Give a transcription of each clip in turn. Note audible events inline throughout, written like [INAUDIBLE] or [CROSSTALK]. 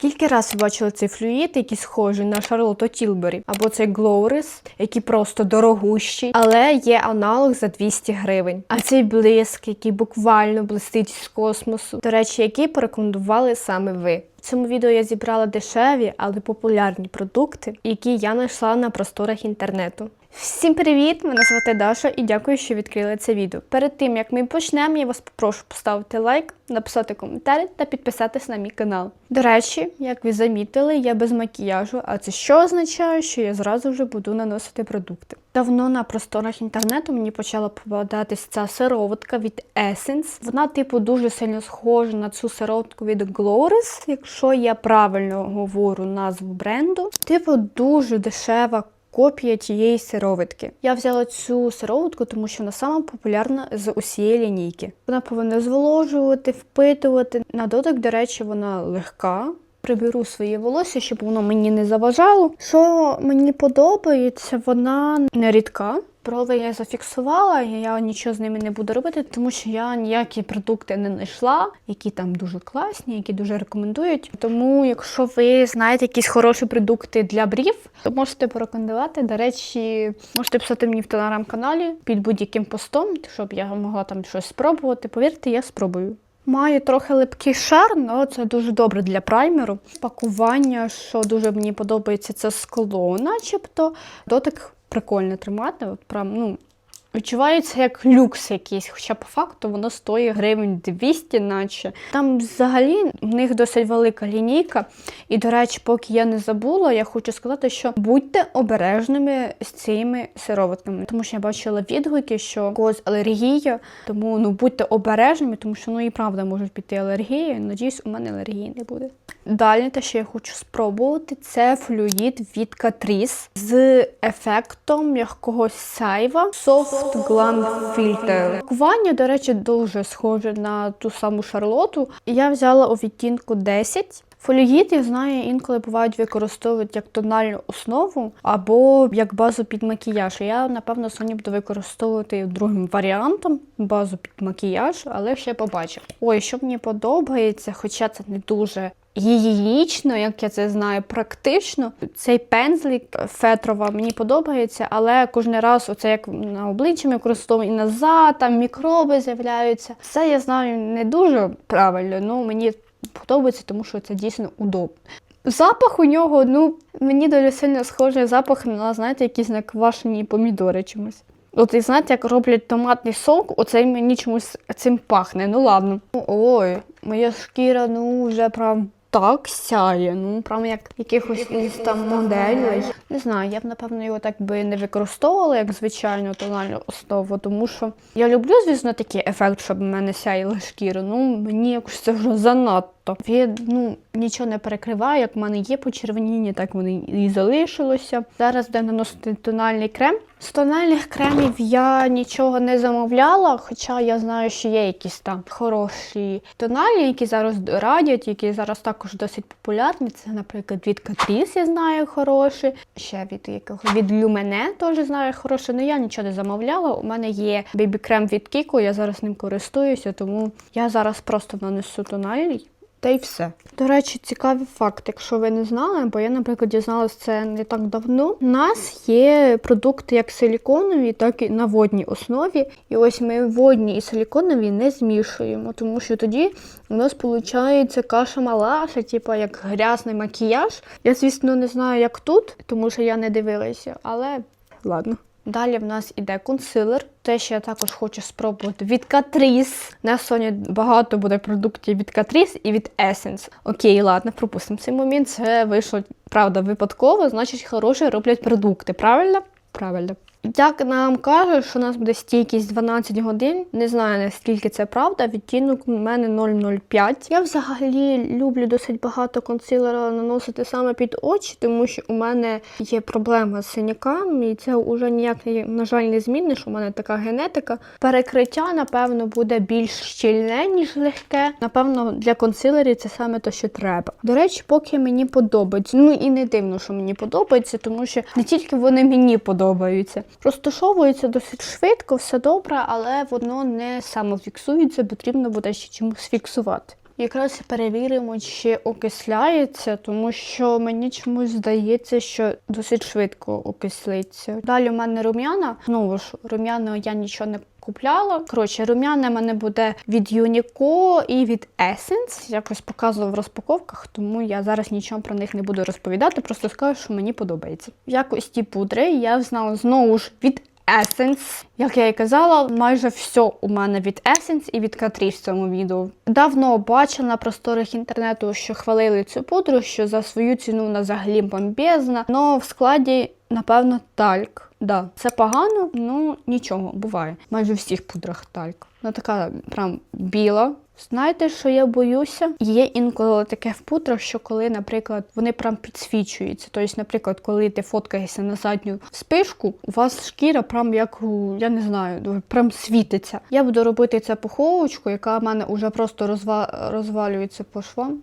Скільки раз ви бачили цей флюїд, який схожий на Шарлоту Тілбері, або цей Глоурис, який просто дорогущий, але є аналог за 200 гривень. А цей блиск, який буквально блистить з космосу, до речі, який порекомендували саме ви. В цьому відео я зібрала дешеві, але популярні продукти, які я знайшла на просторах інтернету. Всім привіт! Мене звати Даша і дякую, що відкрили це відео. Перед тим як ми почнемо, я вас попрошу поставити лайк, написати коментар та підписатись на мій канал. До речі, як ви замітили, я без макіяжу, а це що означає, що я зразу вже буду наносити продукти. Давно на просторах інтернету мені почала попадатись ця сироватка від Essence. Вона, типу, дуже сильно схожа на цю сироватку від Glorious, якщо я правильно говорю назву бренду. Типу, дуже дешева копія тієї сироватки. Я взяла цю сироватку, тому що вона сама популярна з усієї лінійки. Вона повинна зволожувати, впитувати. На дотик, до речі, вона легка. Приберу своє волосся, щоб воно мені не заважало. Що мені подобається, вона не рідка. Брови я зафіксувала, я нічого з ними не буду робити, тому що я ніякі продукти не знайшла, які там дуже класні, які дуже рекомендують. Тому, якщо ви знаєте якісь хороші продукти для брів, то можете порекомендувати. До речі, можете писати мені в телеграм-каналі під будь-яким постом, щоб я могла там щось спробувати. Повірте, я спробую. Має трохи липкий шар, але це дуже добре для праймеру. Пакування, що дуже мені подобається, це скло, начебто. Дотик прикольно тримати. От прям, ну, Відчувається як люкс якийсь, хоча по факту воно стоїть гривень 200, наче. Там взагалі в них досить велика лінійка. І, до речі, поки я не забула, я хочу сказати, що будьте обережними з цими сироватками. Тому що я бачила відгуки, що когось алергія, тому ну будьте обережними, тому що ну і правда можуть піти алергії. Надіюсь, у мене алергії не буде. Далі те, що я хочу спробувати, це флюїд від Catrice з ефектом м'якого сайва Soft Glam Filter. Кування, до речі, дуже схоже на ту саму шарлоту. Я взяла у відтінку 10. Фоліїд, я знаю, інколи бувають використовують як тональну основу або як базу під макіяж. Я, напевно, сьогодні буду використовувати другим варіантом базу під макіяж, але ще побачу. Ой, що мені подобається, хоча це не дуже гігієнічно, як я це знаю, практично. Цей пензлик фетрова мені подобається, але кожен раз, оце як на обличчі ми і назад, там мікроби з'являються. Це я знаю не дуже правильно, ну мені подобається, тому що це дійсно удобно. Запах у нього, ну, мені дуже сильно схожий запах на, знаєте, якісь наквашені помідори чимось. От і знаєте, як роблять томатний сок, оцей мені чомусь цим пахне. Ну ладно. Ой, моя шкіра, ну вже прям так сяє. Ну, прямо як якихось там моделей. Не знаю, я б напевно його так би не використовувала як звичайну тональну основу, тому що я люблю, звісно, такий ефект, щоб в мене сяїла шкіра. Ну мені якось це вже занадто. Він ну нічого не перекриває, як в мене є почервоніння, так вони і залишилося. Зараз буде наносити тональний крем. З тональних кремів я нічого не замовляла, хоча я знаю, що є якісь там хороші тональні, які зараз радять, які зараз також досить популярні. Це, наприклад, від Catrice я знаю хороші. Ще від якого від Lumene теж знаю хороше. Ну я нічого не замовляла. У мене є бебі-крем від Kiko, я зараз ним користуюся, тому я зараз просто нанесу тональний. Та й все. До речі, цікавий факт, якщо ви не знали, бо я, наприклад, дізналася це не так давно. У нас є продукти як силіконові, так і на водній основі. І ось ми водні і силіконові не змішуємо, тому що тоді у нас виходить каша малаша, типу як грязний макіяж. Я, звісно, не знаю, як тут, тому що я не дивилася, але ладно. Далі в нас іде консилер. Те, що я також хочу спробувати від Catrice. На Соні багато буде продуктів від Catrice і від Essence. Окей, ладно, пропустимо цей момент. Це вийшло, правда, випадково, значить, хороші роблять продукти. Правильно? Правильно. Як нам кажуть, що у нас буде стійкість 12 годин, не знаю наскільки це правда. Відтінок у мене 0,05. Я взагалі люблю досить багато консилера наносити саме під очі, тому що у мене є проблема з синяками, і це вже ніяк на жаль не зміниш. У мене така генетика. Перекриття, напевно, буде більш щільне, ніж легке. Напевно, для консилерів це саме те, що треба. До речі, поки мені подобається. Ну і не дивно, що мені подобається, тому що не тільки вони мені подобаються. Розташовується досить швидко, все добре, але воно не самофіксується, потрібно буде ще чомусь фіксувати. Якраз перевіримо, чи окисляється, тому що мені чомусь здається, що досить швидко окислиться. Далі у мене рум'яна. Знову ж, рум'яна я нічого не купляла. Коротше, рум'яна в мене буде від Unico і від Essence. Якось показувала в розпаковках, тому я зараз нічого про них не буду розповідати, просто скажу, що мені подобається. В якості пудри я знала знову ж від Essence. Як я і казала, майже все у мене від Essence і від Catrice в цьому відео. Давно бачила на просторах інтернету, що хвалили цю пудру, що за свою ціну вона взагалі бомбезна, але в складі, напевно, тальк. Да, це погано, ну нічого, буває. Майже в всіх пудрах тальк. Вона така прям біла. Знаєте, що я боюся? Є інколи таке в пудрах, що коли, наприклад, вони прям підсвічуються. Тобто, наприклад, коли ти фоткаєшся на задню спишку, у вас шкіра прям як я не знаю, прям світиться. Я буду робити це пуховочку, яка в мене вже просто розва... розвалюється по швам.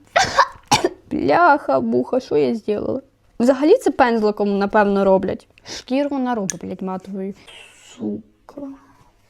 [COUGHS] Бляха, муха, що я зробила? Взагалі це пензликом, напевно, роблять. Шкіру вона робить, блядь, матовою. Сука.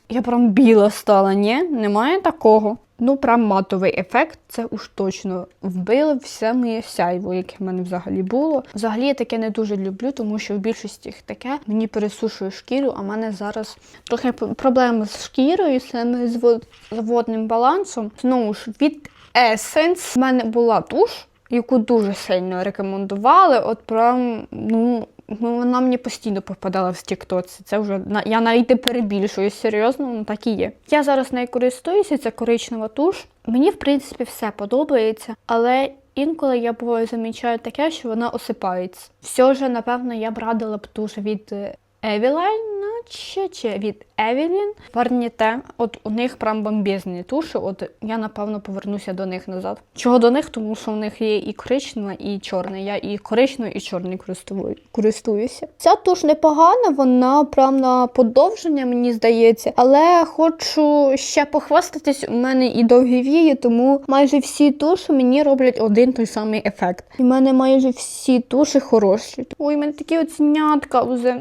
Я прям біла стала, ні? Немає такого. Ну, прям матовий ефект, це уж точно вбило все моє сяйво, яке в мене взагалі було. Взагалі я таке не дуже люблю, тому що в більшості їх таке мені пересушує шкіру, а в мене зараз трохи проблеми з шкірою, саме з з водним балансом. Знову ж від Essence в мене була туш, яку дуже сильно рекомендували. От прям, ну. Ну, вона мені постійно попадала в тіктоці. Це вже я навіть не перебільшую серйозно, ну так і є. Я зараз нею користуюся, це коричнева туш. Мені, в принципі, все подобається, але інколи я буває замічаю таке, що вона осипається. Все ж, напевно, я б радила б туш від е, Eveline, наче чи від Evelyn. Варніте. От у них прям бомбезні туші. От я напевно повернуся до них назад. Чого до них? Тому що в них є і коричнева, і чорна. Я і коричневою, і користую- користуюся. Ця туш непогана, вона прям на подовження, мені здається. Але хочу ще похвастатись, у мене і довгі вії, тому майже всі туші мені роблять один той самий ефект. І в мене майже всі туші хороші. Ой, у мене такі от знятка вже.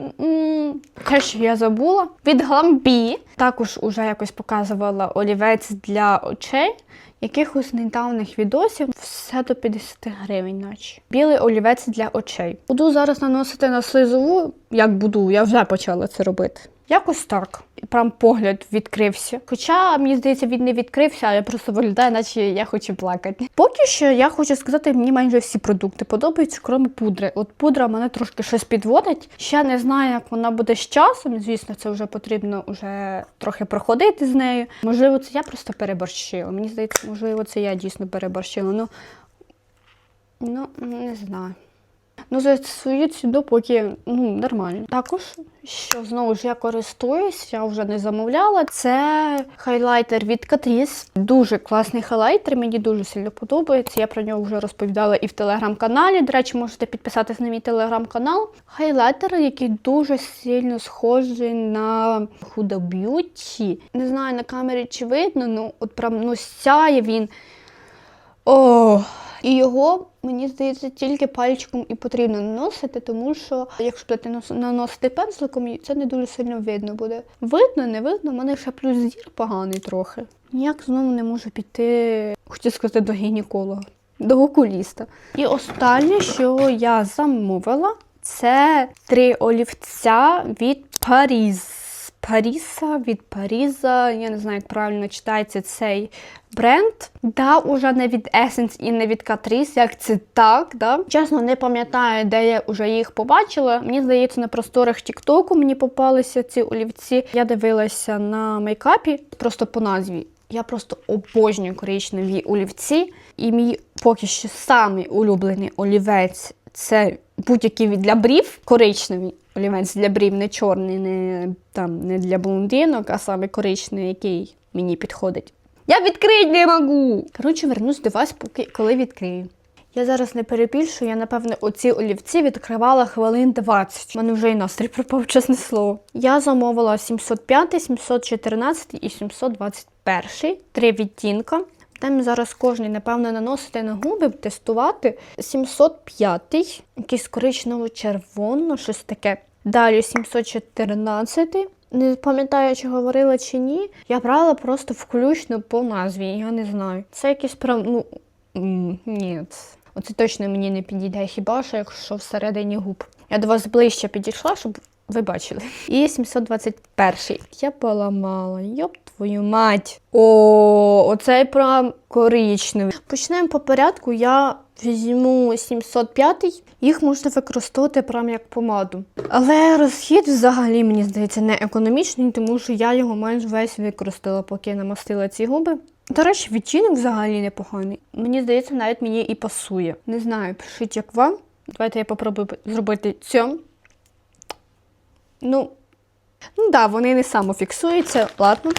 Те, що я забула. Від Гламбі також уже якось показувала олівець для очей. Якихось недавніх відосів все до 50 гривень, наче. Білий олівець для очей. Буду зараз наносити на слизову. Як буду, я вже почала це робити. Якось так. Прям погляд відкрився. Хоча, мені здається, він не відкрився, а я просто виглядаю, наче я хочу плакати. Поки що я хочу сказати, мені майже всі продукти подобаються, крім пудри. От пудра мене трошки щось підводить. Ще не знаю, як вона буде з часом. Звісно, це вже потрібно вже трохи проходити з нею. Можливо, це я просто переборщила. Мені здається, можливо, це я дійсно переборщила. Ну, ну не знаю. Ну, за свою ціну поки ну, нормально. Також, що знову ж я користуюсь, я вже не замовляла. Це хайлайтер від Catrice. Дуже класний хайлайтер, мені дуже сильно подобається. Я про нього вже розповідала і в телеграм-каналі. До речі, можете підписатись на мій телеграм-канал. Хайлайтер, який дуже сильно схожий на Huda Beauty. Не знаю на камері чи видно, ну от прям ну сяє він. О, і його, мені здається, тільки пальчиком і потрібно наносити, тому що якщо будете наносити пензликом, це не дуже сильно видно буде. Видно, не видно, в мене ще плюс зір поганий трохи. Ніяк знову не можу піти, хочу сказати, до гінеколога, до окуліста. І останнє, що я замовила, це три олівця від Паріз. Паріса від Паріза. Я не знаю, як правильно читається цей бренд. Да, уже не від Essence і не від Catrice, як це так. Да? Чесно, не пам'ятаю, де я вже їх побачила. Мені здається, на просторах Тіктоку мені попалися ці олівці. Я дивилася на мейкапі просто по назві. Я просто обожнюю коричневі олівці. І мій поки що самий улюблений олівець це будь-який для брів, коричневий олівець для брів, не чорний, не, там, не для блондинок, а саме коричневий, який мені підходить. Я відкрити не можу! Коротше, вернусь до вас, поки коли відкрию. Я зараз не перебільшую, я, напевне, оці олівці відкривала хвилин 20. У мене вже і настрій пропав, чесне слово. Я замовила 705, 714 і 721. Три відтінка. Там зараз кожний, напевно, наносити на губи, тестувати. 705, якийсь коричнево-червоно, щось таке. Далі 714, Не пам'ятаю, чи говорила чи ні. Я брала просто включно по назві, я не знаю. Це якийсь прям, ну ні. Оце точно мені не підійде, хіба що якщо всередині губ. Я до вас ближче підійшла, щоб ви бачили. І 721. Я поламала. Йоп твою мать. О, оцей прям коричневий. Почнемо по порядку. Я візьму 705. Їх можна використовувати прям як помаду. Але розхід взагалі, мені здається, не економічний, тому що я його майже весь використала, поки намастила ці губи. До речі, відтінок взагалі непоганий. Мені здається, навіть мені і пасує. Не знаю, пишіть як вам. Давайте я попробую зробити цьому. Ну, ну да, вони не самофіксуються. Ладно.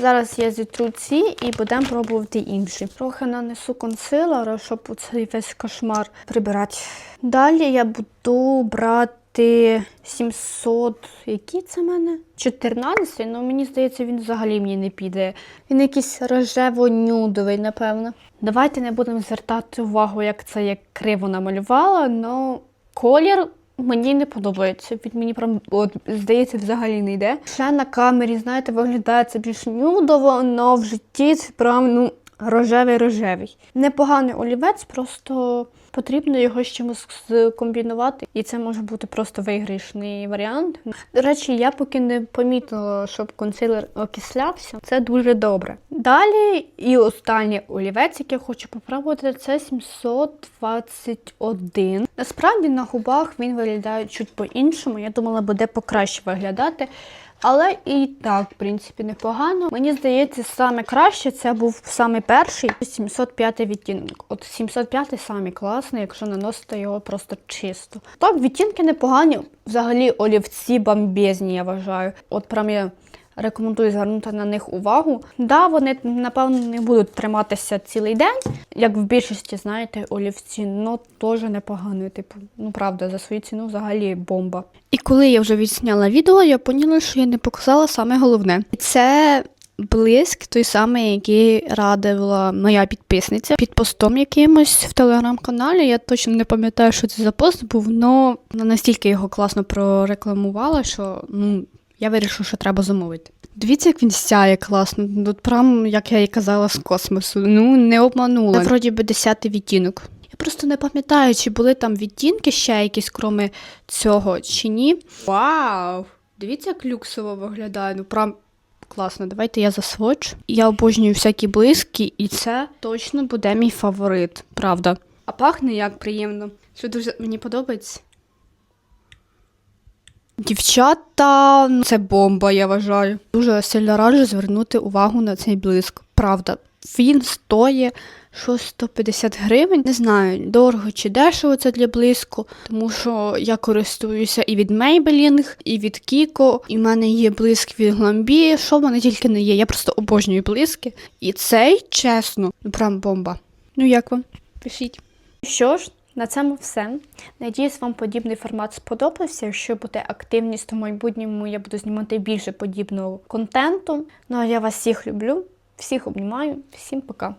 Зараз я зітру ці і будемо пробувати інші. Трохи нанесу консилера, щоб цей весь кошмар прибирати. Далі я буду брати 700. Який це в мене? 14, ну мені здається, він взагалі мені не піде. Він якийсь рожево-нюдовий, напевно. Давайте не будемо звертати увагу, як це я криво намалювала, але колір мені не подобається. Він мені прям от, здається, взагалі не йде. Ще на камері, знаєте, виглядає це більш нюдово, але в житті це прям ну, рожевий-рожевий. Непоганий олівець, просто потрібно його з чимось скомбінувати, і це може бути просто виграшний варіант. До речі, я поки не помітила, щоб консилер окислявся. Це дуже добре. Далі і останній олівець, який я хочу попробувати, це 721. Насправді на губах він виглядає чуть по-іншому. Я думала, буде покраще виглядати. Але і так, в принципі, непогано. Мені здається, саме краще це був саме перший 705 відтінок. От 705 саме класний, якщо наносити його просто чисто. Так, відтінки непогані. Взагалі олівці бомбезні, я вважаю. От прям я рекомендую звернути на них увагу. Да, вони, напевно, не будуть триматися цілий день, як в більшості, знаєте, олівці, але теж непогано. Типу, ну правда, за свою ціну взагалі бомба. І коли я вже відсняла відео, я поняла, що я не показала саме головне. Це блиск, той самий, який радила моя підписниця під постом якимось в телеграм-каналі. Я точно не пам'ятаю, що це за пост був, але настільки його класно прорекламувала, що ну, я вирішила, що треба замовити. Дивіться, як він сяє класно. От прям, як я і казала, з космосу. Ну, не обманула. Це вроді би 10 відтінок. Я просто не пам'ятаю, чи були там відтінки ще якісь, кроме цього, чи ні. Вау! Дивіться, як люксово виглядає. Ну, прям класно. Давайте я засвочу. Я обожнюю всякі блиски, і це точно буде мій фаворит, правда. А пахне як приємно. Що дуже мені подобається. Дівчата, ну це бомба, я вважаю. Дуже сильно раджу звернути увагу на цей блиск. Правда, він стоїть що 150 гривень. Не знаю, дорого чи дешево це для блиску, тому що я користуюся і від Maybelline, і від Kiko, і в мене є блиск від Glambi, що в мене тільки не є. Я просто обожнюю блиски. І цей, чесно, прям бомба. Ну як вам? Пишіть. Що ж, на цьому все. Надіюсь, вам подібний формат сподобався. Якщо буде активність, то в майбутньому я буду знімати більше подібного контенту. Ну а я вас всіх люблю, всіх обнімаю, всім пока.